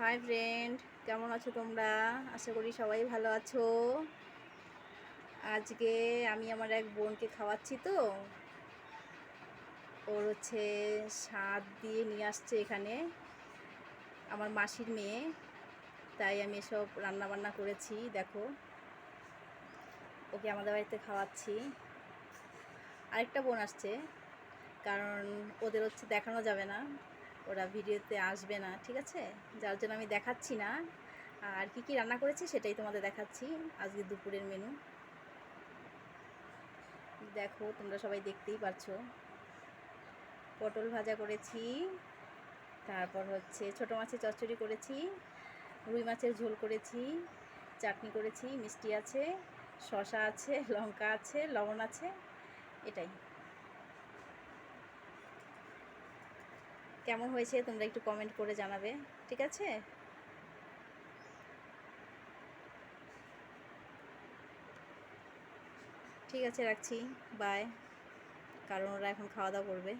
Hi friend কেমন আছো তোমরা? আশা করি সবাই ভালো আছো। আজকে আমি আমার এক বোনকে খাওয়াচ্ছি তো। ওর হচ্ছে স্বাদ দিয়ে নিয়ে আসছে এখানে। আমার মাসির মেয়ে। তাই আমি এসব রান্না বান্না করেছি, দেখো। ওকে আমাদের বাড়িতে খাওয়াচ্ছি। আরেকটা বোন আসছে। কারণ ওদের হচ্ছে দেখানো যাবে না। ওরা ভিডিওতে আসবে না, ঠিক আছে? যার জন্য আমি দেখাচ্ছি না। আর কি কি রান্না করেছি সেটাই তোমাদের দেখাচ্ছি আজকে দুপুরের মেনু দেখো, তোমরা সবাই দেখতেই পারছ। পটল ভাজা করেছি, তারপর হচ্ছে ছোটো মাছের চচ্চড়ি করেছি, রুই মাছের ঝোল করেছি, চাটনি করেছি, মিষ্টি আছে শশা আছে, লঙ্কা আছে, লবণ আছে, এটাই। কেমন হয়েছে তোমরা একটু কমেন্ট করে জানাবে, ঠিক আছে? ঠিক আছে, রাখছি। বাই কারণ ওরা এখন খাওয়া দাওয়া করবে।